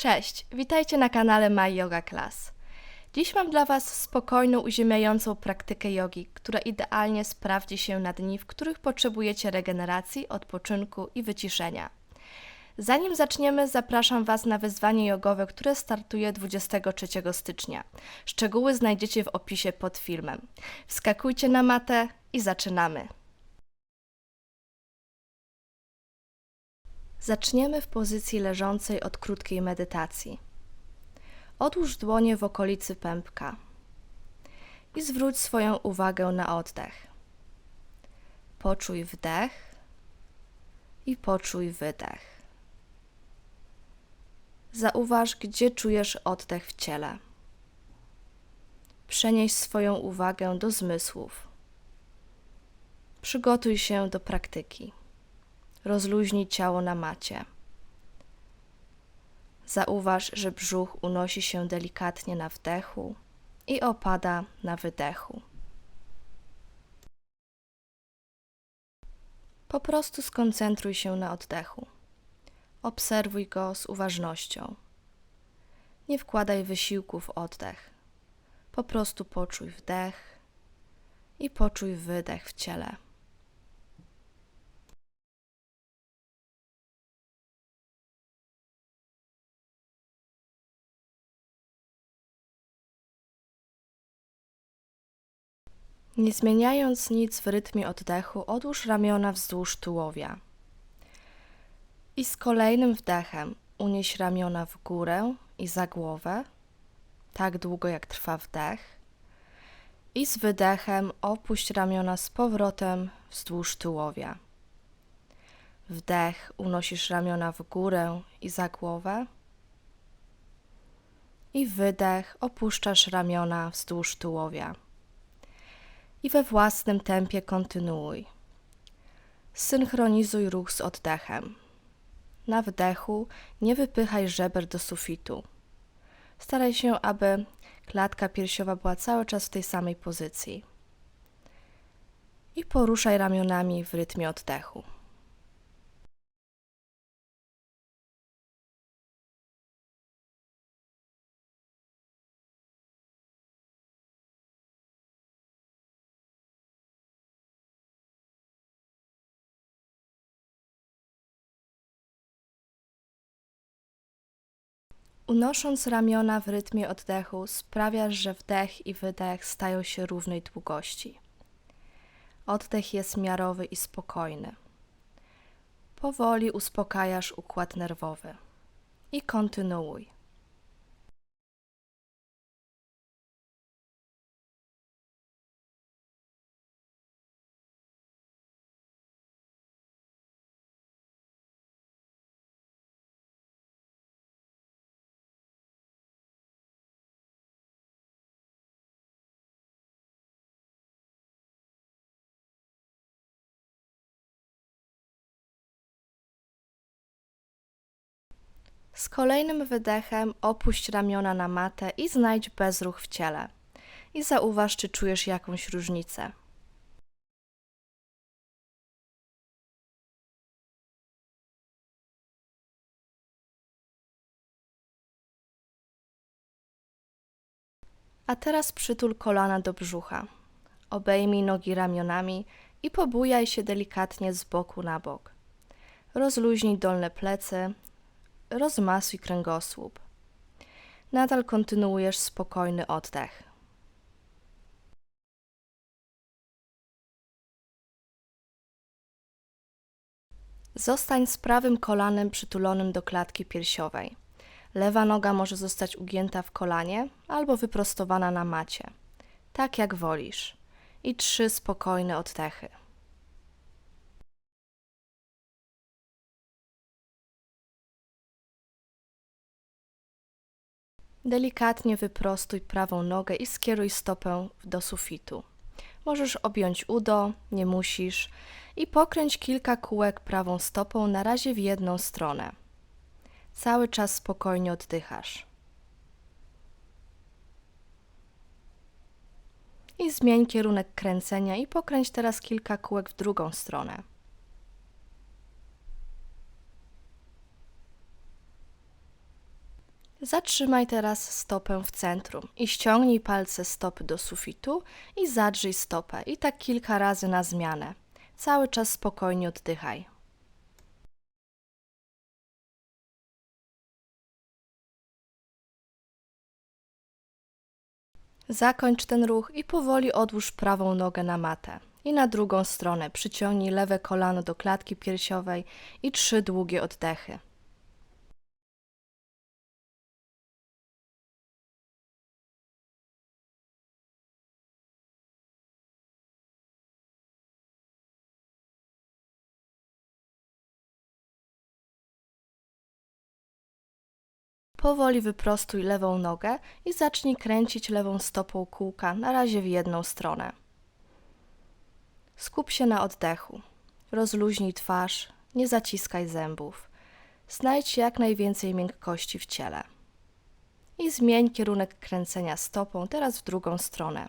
Cześć, witajcie na kanale My Yoga Class. Dziś mam dla Was spokojną, uziemiającą praktykę jogi, która idealnie sprawdzi się na dni, w których potrzebujecie regeneracji, odpoczynku i wyciszenia. Zanim zaczniemy, zapraszam Was na wyzwanie jogowe, które startuje 23 stycznia. Szczegóły znajdziecie w opisie pod filmem. Wskakujcie na matę i zaczynamy. Zaczniemy w pozycji leżącej od krótkiej medytacji. Odłóż dłonie w okolicy pępka i zwróć swoją uwagę na oddech. Poczuj wdech i poczuj wydech. Zauważ, gdzie czujesz oddech w ciele. Przenieś swoją uwagę do zmysłów. Przygotuj się do praktyki. Rozluźnij ciało na macie. Zauważ, że brzuch unosi się delikatnie na wdechu i opada na wydechu. Po prostu skoncentruj się na oddechu. Obserwuj go z uważnością. Nie wkładaj wysiłku w oddech. Po prostu poczuj wdech i poczuj wydech w ciele. Nie zmieniając nic w rytmie oddechu, odłóż ramiona wzdłuż tułowia. I z kolejnym wdechem unieś ramiona w górę i za głowę, tak długo jak trwa wdech. I z wydechem opuść ramiona z powrotem wzdłuż tułowia. Wdech unosisz ramiona w górę i za głowę. I wydech opuszczasz ramiona wzdłuż tułowia i we własnym tempie kontynuuj. Synchronizuj ruch z oddechem. Na wdechu nie wypychaj żeber do sufitu. Staraj się, aby klatka piersiowa była cały czas w tej samej pozycji. I poruszaj ramionami w rytmie oddechu. Unosząc ramiona w rytmie oddechu, sprawiasz, że wdech i wydech stają się równej długości. Oddech jest miarowy i spokojny. Powoli uspokajasz układ nerwowy i kontynuuj. Z kolejnym wydechem opuść ramiona na matę i znajdź bezruch w ciele. I zauważ, czy czujesz jakąś różnicę. A teraz przytul kolana do brzucha. Obejmij nogi ramionami i pobujaj się delikatnie z boku na bok. Rozluźnij dolne plecy, rozmasuj kręgosłup. Nadal kontynuujesz spokojny oddech. Zostań z prawym kolanem przytulonym do klatki piersiowej. Lewa noga może zostać ugięta w kolanie albo wyprostowana na macie. Tak jak wolisz. I trzy spokojne oddechy. Delikatnie wyprostuj prawą nogę i skieruj stopę do sufitu. Możesz objąć udo, nie musisz, i pokręć kilka kółek prawą stopą na razie w jedną stronę. Cały czas spokojnie oddychasz. I zmień kierunek kręcenia i pokręć teraz kilka kółek w drugą stronę. Zatrzymaj teraz stopę w centrum i ściągnij palce stopy do sufitu i zadrzyj stopę i tak kilka razy na zmianę. Cały czas spokojnie oddychaj. Zakończ ten ruch i powoli odłóż prawą nogę na matę. I na drugą stronę przyciągnij lewe kolano do klatki piersiowej i trzy długie oddechy. Powoli wyprostuj lewą nogę i zacznij kręcić lewą stopą kółka, na razie w jedną stronę. Skup się na oddechu. Rozluźnij twarz, nie zaciskaj zębów. Znajdź jak najwięcej miękkości w ciele. I zmień kierunek kręcenia stopą teraz w drugą stronę.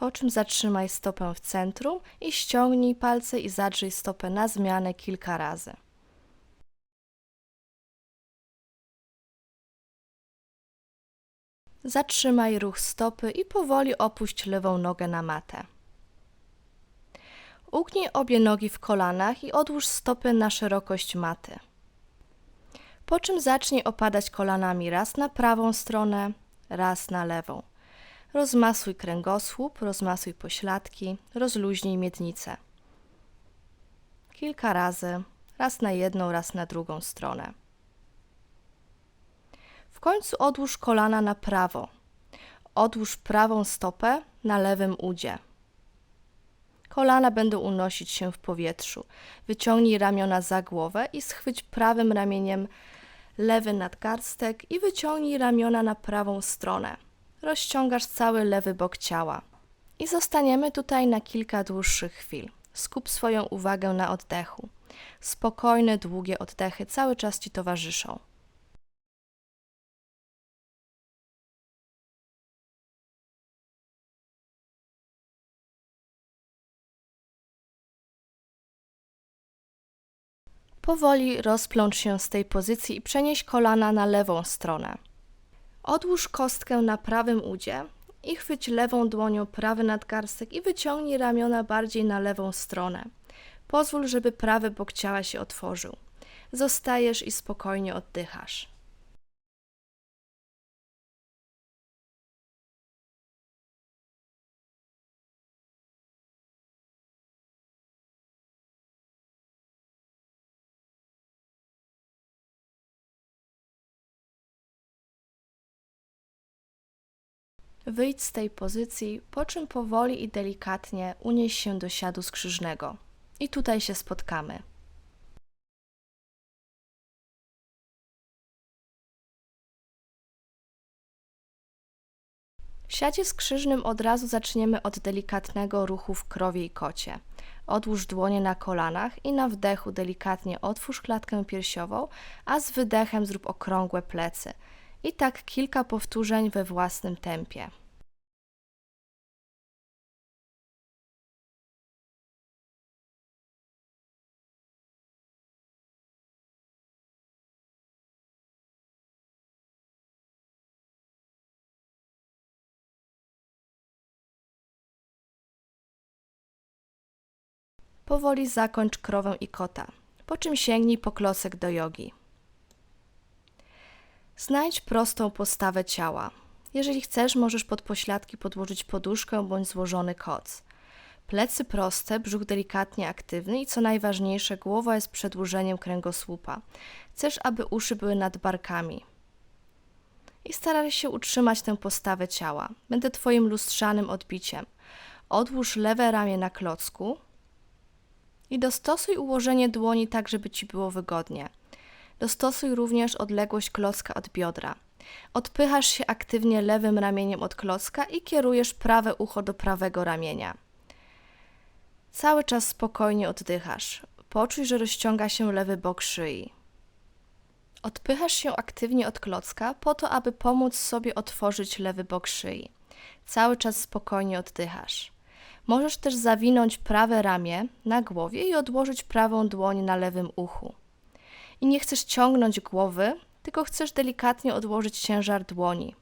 Po czym zatrzymaj stopę w centrum i ściągnij palce i zadrzyj stopę na zmianę kilka razy. Zatrzymaj ruch stopy i powoli opuść lewą nogę na matę. Ugnij obie nogi w kolanach i odłóż stopy na szerokość maty. Po czym zacznij opadać kolanami raz na prawą stronę, raz na lewą. Rozmasuj kręgosłup, rozmasuj pośladki, rozluźnij miednicę. Kilka razy, raz na jedną, raz na drugą stronę. W końcu odłóż kolana na prawo. Odłóż prawą stopę na lewym udzie. Kolana będą unosić się w powietrzu. Wyciągnij ramiona za głowę i schwyć prawym ramieniem lewy nadgarstek i wyciągnij ramiona na prawą stronę rozciągasz cały lewy bok ciała. I zostaniemy tutaj na kilka dłuższych chwil. Skup swoją uwagę na oddechu. Spokojne, długie oddechy cały czas ci towarzyszą. Powoli rozplącz się z tej pozycji i przenieś kolana na lewą stronę. Odłóż kostkę na prawym udzie i chwyć lewą dłonią prawy nadgarstek i wyciągnij ramiona bardziej na lewą stronę. Pozwól, żeby prawy bok ciała się otworzył. Zostajesz i spokojnie oddychasz. Wyjdź z tej pozycji, po czym powoli i delikatnie unieś się do siadu skrzyżnego. I tutaj się spotkamy. W siadzie skrzyżnym od razu zaczniemy od delikatnego ruchu w krowie i kocie. Odłóż dłonie na kolanach i na wdechu delikatnie otwórz klatkę piersiową, a z wydechem zrób okrągłe plecy. I tak kilka powtórzeń we własnym tempie. Powoli zakończ krowę i kota, po czym sięgnij po klocek do jogi. Znajdź prostą postawę ciała. Jeżeli chcesz, możesz pod pośladki podłożyć poduszkę bądź złożony koc. Plecy proste, brzuch delikatnie aktywny i co najważniejsze, głowa jest przedłużeniem kręgosłupa. Chcesz, aby uszy były nad barkami. I staraj się utrzymać tę postawę ciała. Będę Twoim lustrzanym odbiciem. Odłóż lewe ramię na klocku i dostosuj ułożenie dłoni tak, żeby Ci było wygodnie. Dostosuj również odległość klocka od biodra. Odpychasz się aktywnie lewym ramieniem od klocka i kierujesz prawe ucho do prawego ramienia. Cały czas spokojnie oddychasz. poczuj, że rozciąga się lewy bok szyi. Odpychasz się aktywnie od klocka po to, aby pomóc sobie otworzyć lewy bok szyi. Cały czas spokojnie oddychasz. Możesz też zawinąć prawe ramię na głowie i odłożyć prawą dłoń na lewym uchu. I nie chcesz ciągnąć głowy, tylko chcesz delikatnie odłożyć ciężar dłoni.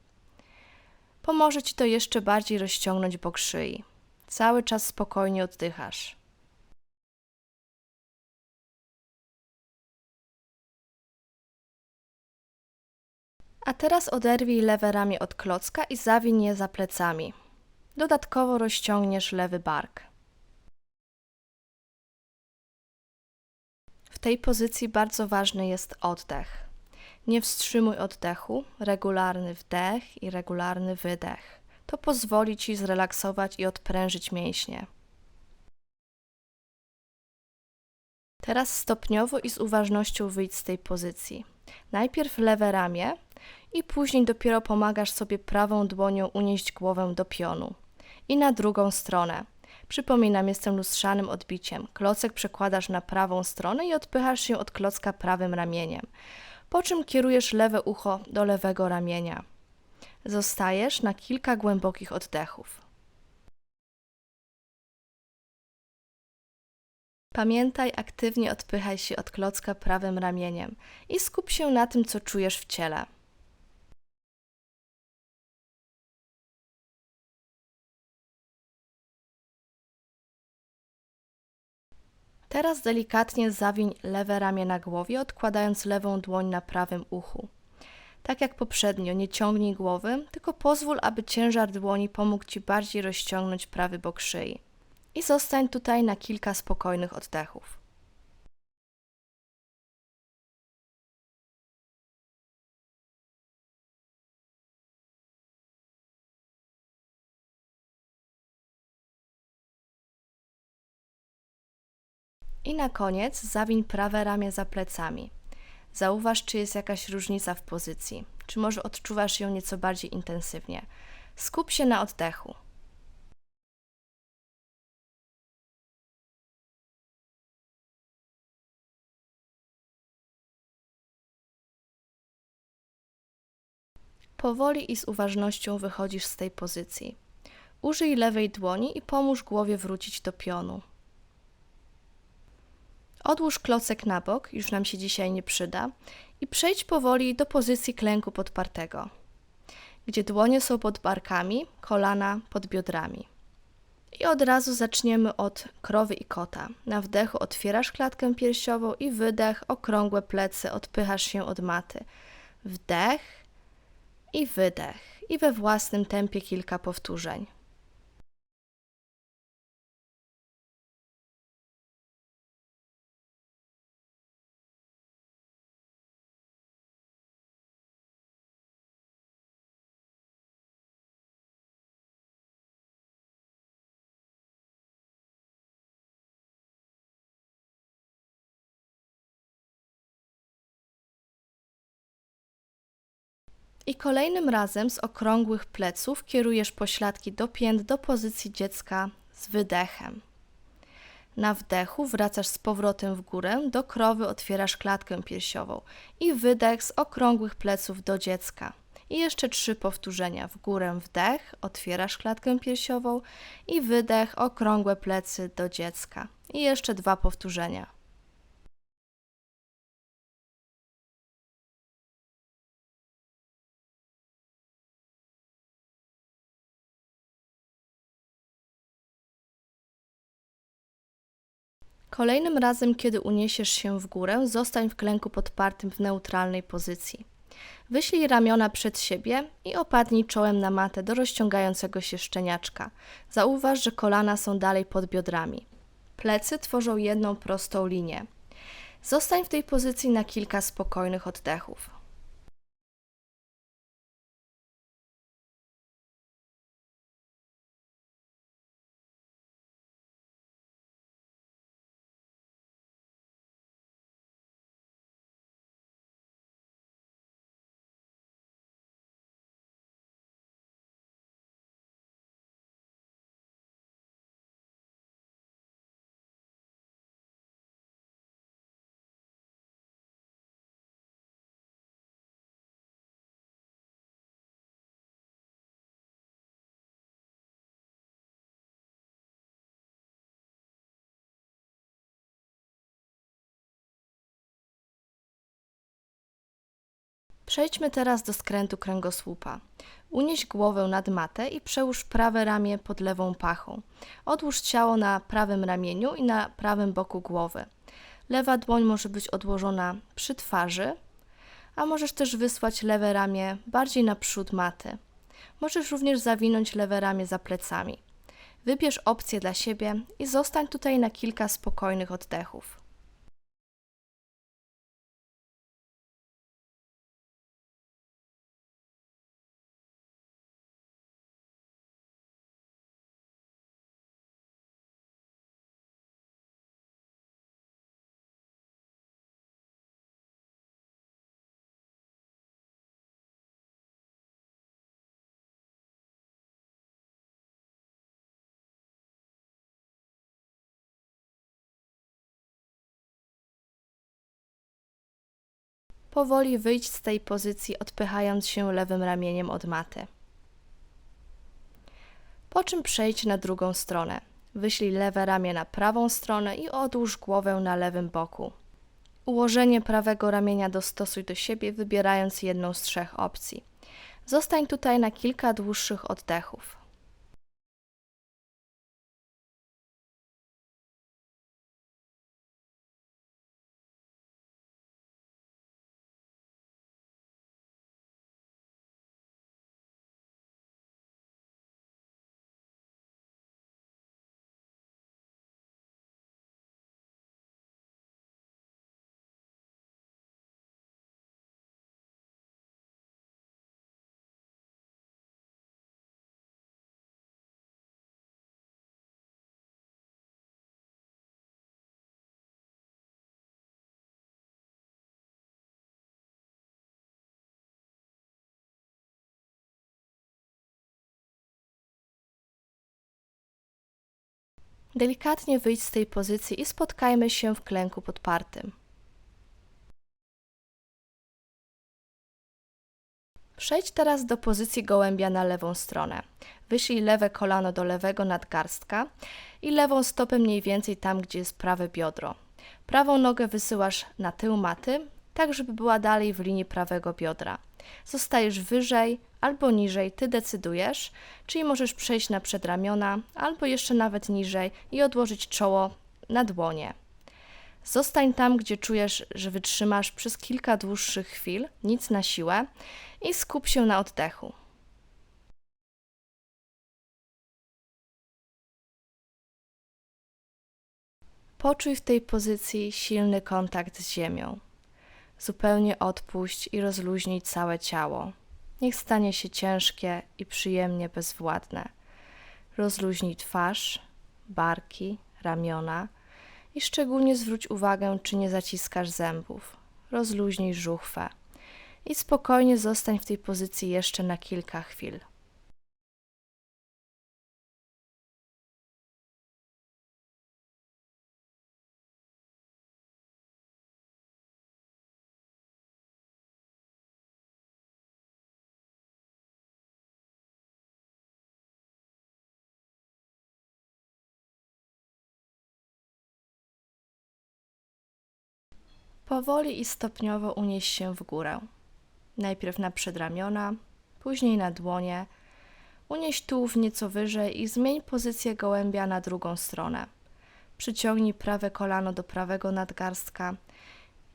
Pomoże ci to jeszcze bardziej rozciągnąć bok szyi. Cały czas spokojnie oddychasz. A teraz oderwij lewe ramię od klocka i zawiń je za plecami. Dodatkowo rozciągniesz lewy bark. W tej pozycji bardzo ważny jest oddech. Nie wstrzymuj oddechu, regularny wdech i regularny wydech. To pozwoli ci zrelaksować i odprężyć mięśnie. Teraz stopniowo i z uważnością wyjdź z tej pozycji. Najpierw lewe ramię i później dopiero pomagasz sobie prawą dłonią unieść głowę do pionu. I na drugą stronę. Przypominam, jestem lustrzanym odbiciem. Klocek przekładasz na prawą stronę i odpychasz się od klocka prawym ramieniem, po czym kierujesz lewe ucho do lewego ramienia. Zostajesz na kilka głębokich oddechów. Pamiętaj, aktywnie odpychaj się od klocka prawym ramieniem i skup się na tym, co czujesz w ciele. Teraz delikatnie zawiń lewe ramię na głowie, odkładając lewą dłoń na prawym uchu. Tak jak poprzednio, nie ciągnij głowy, tylko pozwól, aby ciężar dłoni pomógł Ci bardziej rozciągnąć prawy bok szyi. I zostań tutaj na kilka spokojnych oddechów. I na koniec zawiń prawe ramię za plecami. Zauważ, czy jest jakaś różnica w pozycji, czy może odczuwasz ją nieco bardziej intensywnie. Skup się na oddechu. Powoli i z uważnością wychodzisz z tej pozycji. Użyj lewej dłoni i pomóż głowie wrócić do pionu. Odłóż klocek na bok, już nam się dzisiaj nie przyda, i przejdź powoli do pozycji klęku podpartego, gdzie dłonie są pod barkami, kolana pod biodrami. I od razu zaczniemy od krowy i kota. Na wdechu otwierasz klatkę piersiową i wydech, okrągłe plecy, odpychasz się od maty. Wdech i wydech. I we własnym tempie kilka powtórzeń. I kolejnym razem z okrągłych pleców kierujesz pośladki do pięt do pozycji dziecka z wydechem. Na wdechu wracasz z powrotem w górę, do krowy otwierasz klatkę piersiową i wydech z okrągłych pleców do dziecka. I jeszcze trzy powtórzenia. W górę wdech, otwierasz klatkę piersiową i wydech, okrągłe plecy do dziecka. I jeszcze dwa powtórzenia. Kolejnym razem, kiedy uniesiesz się w górę, zostań w klęku podpartym w neutralnej pozycji. Wyślij ramiona przed siebie i opadnij czołem na matę do rozciągającego się szczeniaczka. Zauważ, że kolana są dalej pod biodrami. Plecy tworzą jedną prostą linię. Zostań w tej pozycji na kilka spokojnych oddechów. Przejdźmy teraz do skrętu kręgosłupa. Unieś głowę nad matę i przełóż prawe ramię pod lewą pachą. Odłóż ciało na prawym ramieniu i na prawym boku głowy. Lewa dłoń może być odłożona przy twarzy, a możesz też wysłać lewe ramię bardziej naprzód maty. Możesz również zawinąć lewe ramię za plecami. Wybierz opcję dla siebie i zostań tutaj na kilka spokojnych oddechów. Powoli wyjdź z tej pozycji, odpychając się lewym ramieniem od maty. Po czym przejdź na drugą stronę. Wyślij lewe ramię na prawą stronę i odłóż głowę na lewym boku. Ułożenie prawego ramienia dostosuj do siebie, wybierając jedną z trzech opcji. Zostań tutaj na kilka dłuższych oddechów. Delikatnie wyjdź z tej pozycji i spotkajmy się w klęku podpartym. Przejdź teraz do pozycji gołębia na lewą stronę. Wyślij lewe kolano do lewego nadgarstka i lewą stopę mniej więcej tam, gdzie jest prawe biodro. Prawą nogę wysyłasz na tył maty, tak żeby była dalej w linii prawego biodra. Zostajesz wyżej albo niżej, ty decydujesz, czyli możesz przejść na przedramiona albo jeszcze nawet niżej i odłożyć czoło na dłonie. Zostań tam, gdzie czujesz, że wytrzymasz przez kilka dłuższych chwil, nic na siłę i skup się na oddechu. Poczuj w tej pozycji silny kontakt z ziemią. Zupełnie odpuść i rozluźnij całe ciało. Niech stanie się ciężkie i przyjemnie bezwładne. Rozluźnij twarz, barki, ramiona i szczególnie zwróć uwagę, czy nie zaciskasz zębów. Rozluźnij żuchwę i spokojnie zostań w tej pozycji jeszcze na kilka chwil. Powoli i stopniowo unieś się w górę. Najpierw na przedramiona, później na dłonie. Unieś tułów nieco wyżej i zmień pozycję gołębia na drugą stronę. Przyciągnij prawe kolano do prawego nadgarstka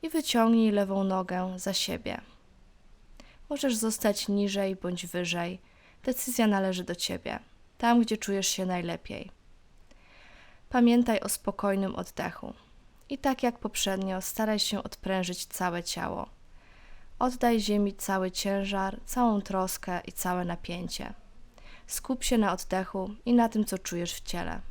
i wyciągnij lewą nogę za siebie. Możesz zostać niżej bądź wyżej. Decyzja należy do ciebie, tam gdzie czujesz się najlepiej. Pamiętaj o spokojnym oddechu. I tak jak poprzednio, staraj się odprężyć całe ciało. Oddaj ziemi cały ciężar, całą troskę i całe napięcie. Skup się na oddechu i na tym, co czujesz w ciele.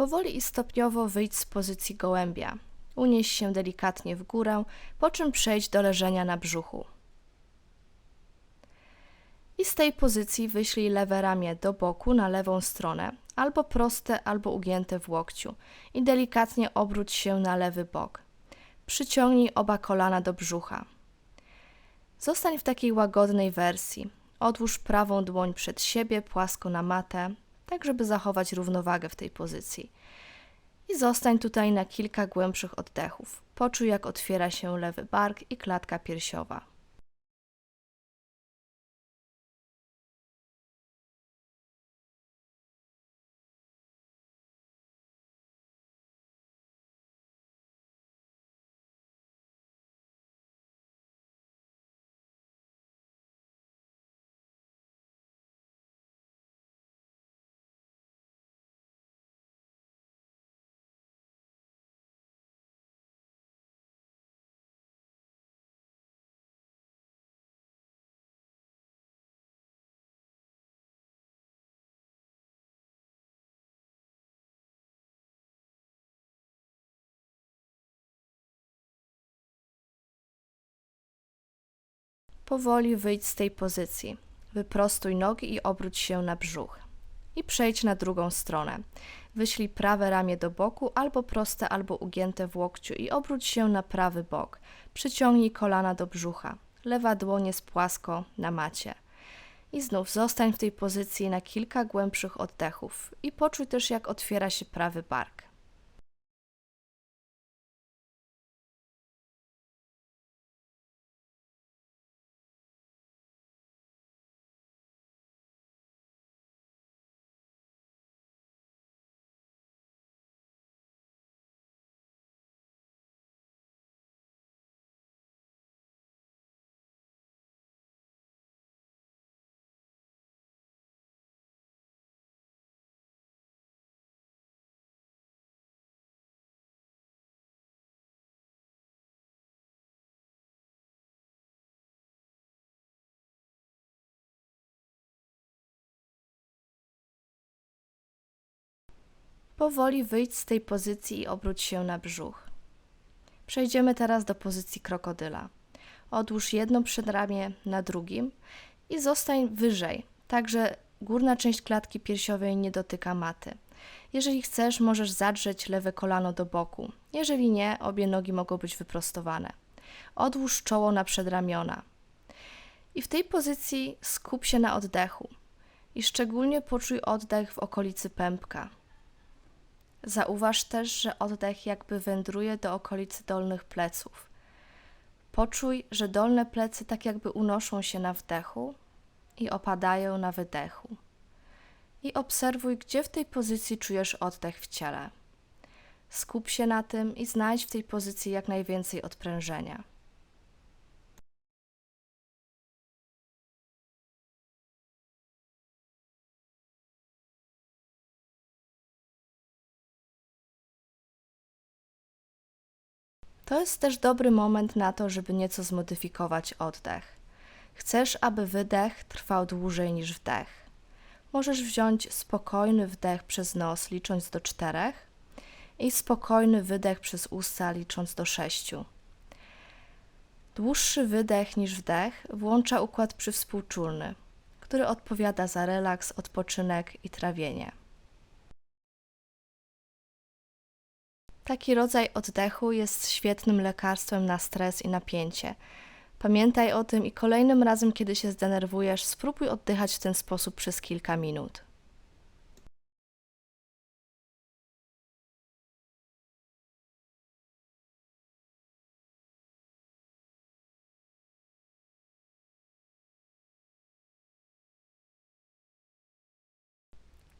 Powoli i stopniowo wyjdź z pozycji gołębia. Unieś się delikatnie w górę, po czym przejdź do leżenia na brzuchu. I z tej pozycji wyślij lewe ramię do boku na lewą stronę, albo proste, albo ugięte w łokciu i delikatnie obróć się na lewy bok. Przyciągnij oba kolana do brzucha. Zostań w takiej łagodnej wersji. Odłóż prawą dłoń przed siebie płasko na matę, tak żeby zachować równowagę w tej pozycji. I zostań tutaj na kilka głębszych oddechów. Poczuj, jak otwiera się lewy bark i klatka piersiowa. Powoli wyjdź z tej pozycji. Wyprostuj nogi i obróć się na brzuch. I przejdź na drugą stronę. Wyślij prawe ramię do boku, albo proste, albo ugięte w łokciu i obróć się na prawy bok. Przyciągnij kolana do brzucha. Lewa dłoń jest płasko na macie. I znów zostań w tej pozycji na kilka głębszych oddechów i poczuj też, jak otwiera się prawy bark. Powoli wyjdź z tej pozycji i obróć się na brzuch. Przejdziemy teraz do pozycji krokodyla. Odłóż jedno przedramię na drugim i zostań wyżej, tak że górna część klatki piersiowej nie dotyka maty. Jeżeli chcesz, możesz zadrzeć lewe kolano do boku. Jeżeli nie, obie nogi mogą być wyprostowane. Odłóż czoło na przedramiona. I w tej pozycji skup się na oddechu. I szczególnie poczuj oddech w okolicy pępka. Zauważ też, że oddech jakby wędruje do okolicy dolnych pleców. Poczuj, że dolne plecy tak jakby unoszą się na wdechu i opadają na wydechu. I obserwuj, gdzie w tej pozycji czujesz oddech w ciele. Skup się na tym i znajdź w tej pozycji jak najwięcej odprężenia. To jest też dobry moment na to, żeby nieco zmodyfikować oddech. Chcesz, aby wydech trwał dłużej niż wdech. Możesz wziąć spokojny wdech przez nos, licząc do czterech, i spokojny wydech przez usta, licząc do sześciu. Dłuższy wydech niż wdech włącza układ przywspółczulny, który odpowiada za relaks, odpoczynek i trawienie. Taki rodzaj oddechu jest świetnym lekarstwem na stres i napięcie. Pamiętaj o tym i kolejnym razem, kiedy się zdenerwujesz, spróbuj oddychać w ten sposób przez kilka minut.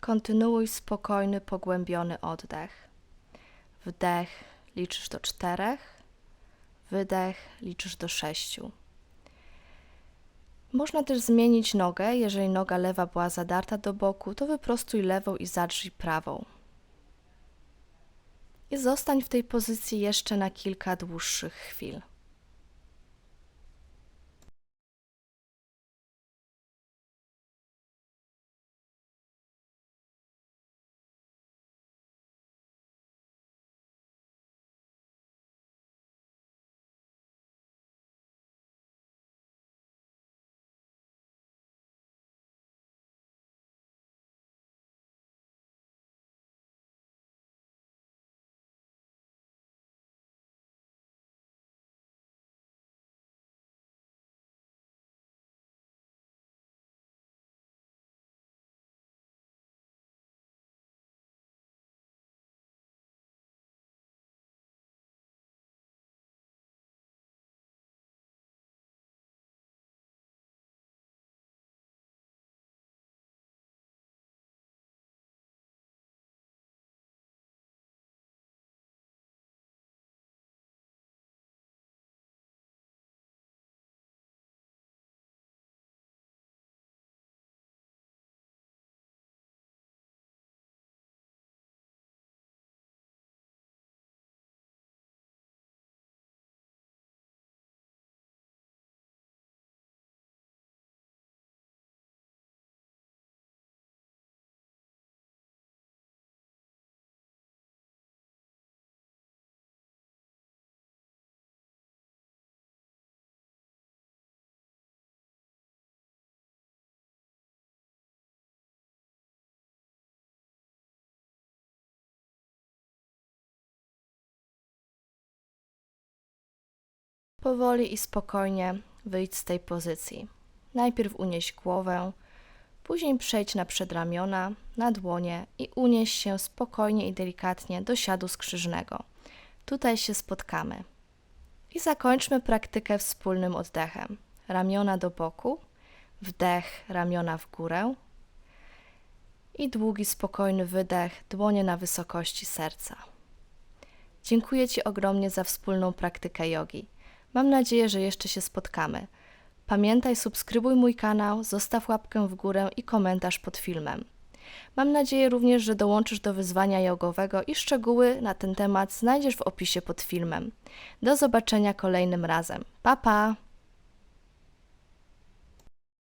Kontynuuj spokojny, pogłębiony oddech. Wdech liczysz do czterech, wydech liczysz do sześciu. Można też zmienić nogę. Jeżeli noga lewa była zadarta do boku, to wyprostuj lewą i zadrzyj prawą. I zostań w tej pozycji jeszcze na kilka dłuższych chwil. Powoli i spokojnie wyjdź z tej pozycji. Najpierw unieś głowę, później przejdź na przedramiona, na dłonie i unieś się spokojnie i delikatnie do siadu skrzyżnego. Tutaj się spotkamy. I zakończmy praktykę wspólnym oddechem. Ramiona do boku, wdech, ramiona w górę i długi, spokojny wydech, dłonie na wysokości serca. Dziękuję Ci ogromnie za wspólną praktykę jogi. Mam nadzieję, że jeszcze się spotkamy. Pamiętaj, subskrybuj mój kanał, zostaw łapkę w górę i komentarz pod filmem. Mam nadzieję również, że dołączysz do wyzwania jogowego i szczegóły na ten temat znajdziesz w opisie pod filmem. Do zobaczenia kolejnym razem. Pa pa!